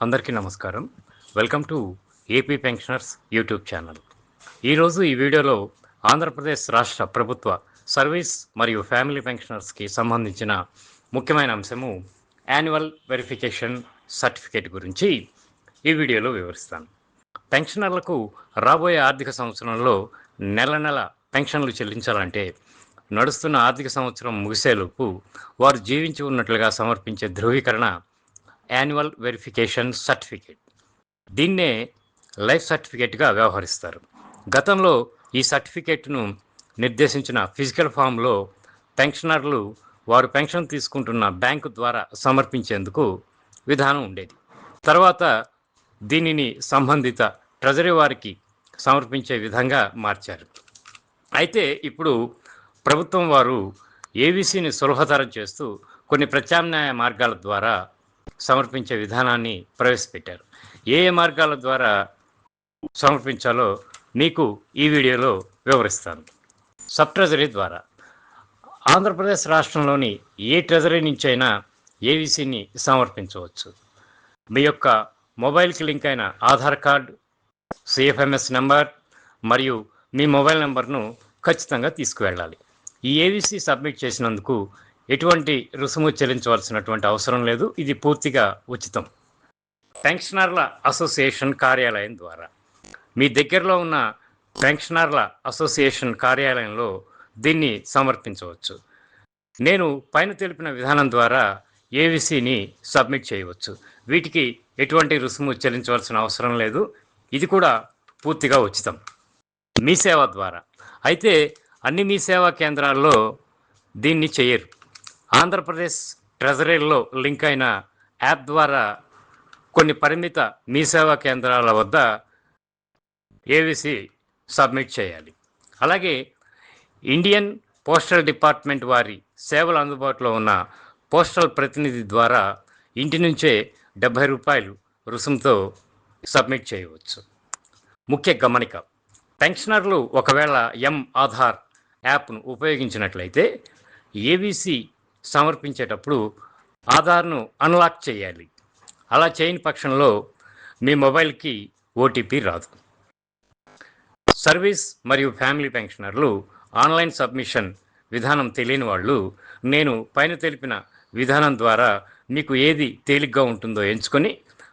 అందరికీ నమస్కారం. Welcome to AP pensioners YouTube channel ఈరోజు ఈ వీడియోలో ఆంధ్రప్రదేశ్ రాష్ట్ర ప్రభుత్వ సర్వీస్ మరియు ఫ్యామిలీ పెన్షనర్స్కి సంబంధించిన ముఖ్యమైన అంశము యాన్యువల్ వెరిఫికేషన్ సర్టిఫికేట్ గురించి ఈ వీడియోలో వివరిస్తాను. పెన్షనర్లకు రాబోయే ఆర్థిక సంవత్సరంలో నెల నెల పెన్షన్లు చెల్లించాలంటే నడుస్తున్న ఆర్థిక సంవత్సరం ముగిసేలోపు వారు జీవించి ఉన్నట్లుగా సమర్పించే ధృవీకరణ యాన్యువల్ వెరిఫికేషన్ సర్టిఫికేట్ దీన్నే లైఫ్ సర్టిఫికేట్గా వ్యవహరిస్తారు. గతంలో ఈ సర్టిఫికేట్ను నిర్దేశించిన ఫిజికల్ ఫామ్లో పెన్షనర్లు వారు పెన్షన్ తీసుకుంటున్న బ్యాంకు ద్వారా సమర్పించేందుకు విధానం ఉండేది. తర్వాత దీనిని సంబంధిత ట్రెజరీ వారికి సమర్పించే విధంగా మార్చారు. అయితే ఇప్పుడు ప్రభుత్వం వారు ఏబీసీని సులభతరం చేస్తూ కొన్ని ప్రత్యామ్నాయ మార్గాల ద్వారా సమర్పించే విధానాన్ని ప్రవేశపెట్టారు. ఏ ఏ మార్గాల ద్వారా సమర్పించాలో మీకు ఈ వీడియోలో వివరిస్తాను. సబ్ ట్రెజరీ ద్వారా. ఆంధ్రప్రదేశ్ రాష్ట్రంలోని ఏ ట్రెజరీ నుంచి అయినా ఏవీసీని సమర్పించవచ్చు. మీ యొక్క మొబైల్కి లింక్ అయిన ఆధార్ కార్డ్ సిఎఫ్ఎంఎస్ నెంబర్ మరియు మీ మొబైల్ నెంబర్ను ఖచ్చితంగా తీసుకువెళ్ళాలి. ఈ ఏవీసీ సబ్మిట్ చేసినందుకు ఎటువంటి రుసుము చెల్లించవలసినటువంటి అవసరం లేదు. ఇది పూర్తిగా ఉచితం. పెన్షనర్ల అసోసియేషన్ కార్యాలయం ద్వారా. మీ దగ్గరలో ఉన్న పెన్షనర్ల అసోసియేషన్ కార్యాలయంలో దీన్ని సమర్పించవచ్చు. నేను పైన తెలిపిన విధానం ద్వారా ఏవిసిని సబ్మిట్ చేయవచ్చు. వీటికి ఎటువంటి రుసుము చెల్లించవలసిన అవసరం లేదు. ఇది కూడా పూర్తిగా ఉచితం. మీ సేవ ద్వారా. అయితే అన్ని మీ సేవా కేంద్రాల్లో దీన్ని చేయరు. ఆంధ్రప్రదేశ్ ట్రెజరీలో లింక్ అయిన యాప్ ద్వారా కొన్ని పరిమిత మీ సేవా కేంద్రాల వద్ద ఏవిసి సబ్మిట్ చేయాలి. అలాగే ఇండియన్ పోస్టల్ డిపార్ట్మెంట్ వారి సేవలు అందుబాటులో ఉన్న పోస్టల్ ప్రతినిధి ద్వారా ఇంటి నుంచే డెబ్భై రూపాయలు రుసుముతో సబ్మిట్ చేయవచ్చు. ముఖ్య గమనిక పెన్షనర్లు ఒకవేళ ఎం ఆధార్ యాప్ను ఉపయోగించినట్లయితే ఏబీసీ సమర్పించేటప్పుడు ఆధార్ను అన్లాక్ చేయాలి. అలా చేయని పక్షంలో మీ మొబైల్కి ఓటీపీ రాదు. సర్వీస్ మరియు ఫ్యామిలీ పెన్షనర్లు ఆన్లైన్ సబ్మిషన్ విధానం తెలియని వాళ్ళు నేను పైన తెలిపిన విధానం ద్వారా మీకు ఏది తేలిగ్గా ఉంటుందో ఎంచుకొని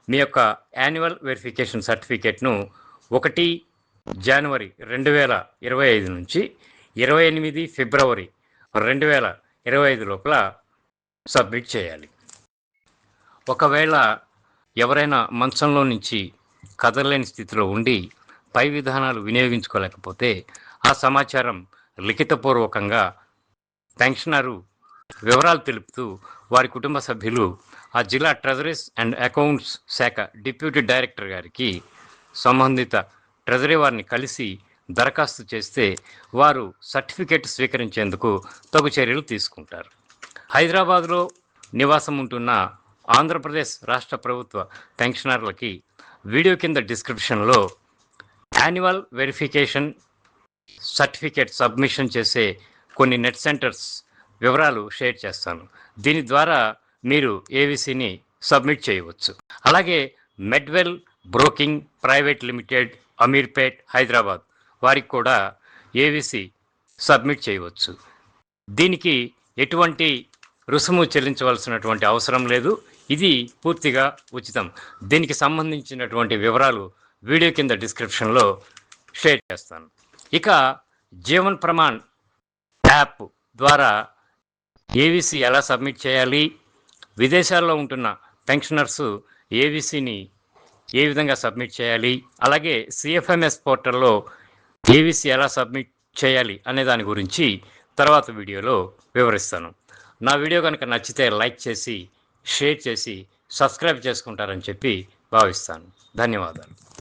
మీ యొక్క యాన్యువల్ వెరిఫికేషన్ సర్టిఫికేట్ను ఒకటి జనవరి రెండు వేల ఇరవై ఐదు నుంచి ఇరవై ఎనిమిది ఫిబ్రవరి రెండు వేల ఇరవై ఐదు లోపల సబ్మిట్ చేయాలి. ఒకవేళ ఎవరైనా మంచంలో నుంచి కదలలేని స్థితిలో ఉండి పై విధానాలు వినియోగించుకోలేకపోతే ఆ సమాచారం లిఖితపూర్వకంగా పెన్షనరు వివరాలు తెలుపుతూ వారి కుటుంబ సభ్యులు ఆ జిల్లా ట్రెజరీస్ అండ్ అకౌంట్స్ శాఖ డిప్యూటీ డైరెక్టర్ గారికి సంబంధిత ట్రెజరీ వారిని కలిసి దరఖాస్తు చేస్తే వారు సర్టిఫికేట్ స్వీకరించేందుకు తగు చర్యలు తీసుకుంటారు. హైదరాబాద్లో నివాసం ఉంటున్న ఆంధ్రప్రదేశ్ రాష్ట్ర ప్రభుత్వ పెన్షనర్లకి వీడియో కింద డిస్క్రిప్షన్లో యాన్యువల్ వెరిఫికేషన్ సర్టిఫికేట్ సబ్మిషన్ చేసే కొన్ని నెట్ సెంటర్స్ వివరాలు షేర్ చేస్తాను. దీని ద్వారా మీరు ఏవిసిని సబ్మిట్ చేయవచ్చు. అలాగే Medwell broking private limited Ameerpet Hyderabad. వారికి కూడా ఏవిసి సబ్మిట్ చేయవచ్చు. దీనికి ఎటువంటి రుసుము చెల్లించవలసినటువంటి అవసరం లేదు. ఇది పూర్తిగా ఉచితం. దీనికి సంబంధించినటువంటి వివరాలు వీడియో కింద డిస్క్రిప్షన్లో షేర్ చేస్తాను. ఇక జీవన్ ప్రమాణ్ యాప్ ద్వారా ఏవిసి ఎలా సబ్మిట్ చేయాలి? విదేశాల్లో ఉంటున్న పెన్షనర్స్ ఏవిసిని ఏ విధంగా సబ్మిట్ చేయాలి? అలాగే సిఎఫ్ఎంఎస్ పోర్టల్లో ఏవిసి ఎలా సబ్మిట్ చేయాలి అనే దాని గురించి తర్వాత వీడియోలో వివరిస్తాను. నా వీడియో కనుక నచ్చితే లైక్ చేసి షేర్ చేసి సబ్స్క్రైబ్ చేసుకుంటారని చెప్పి భావిస్తాను. ధన్యవాదాలు.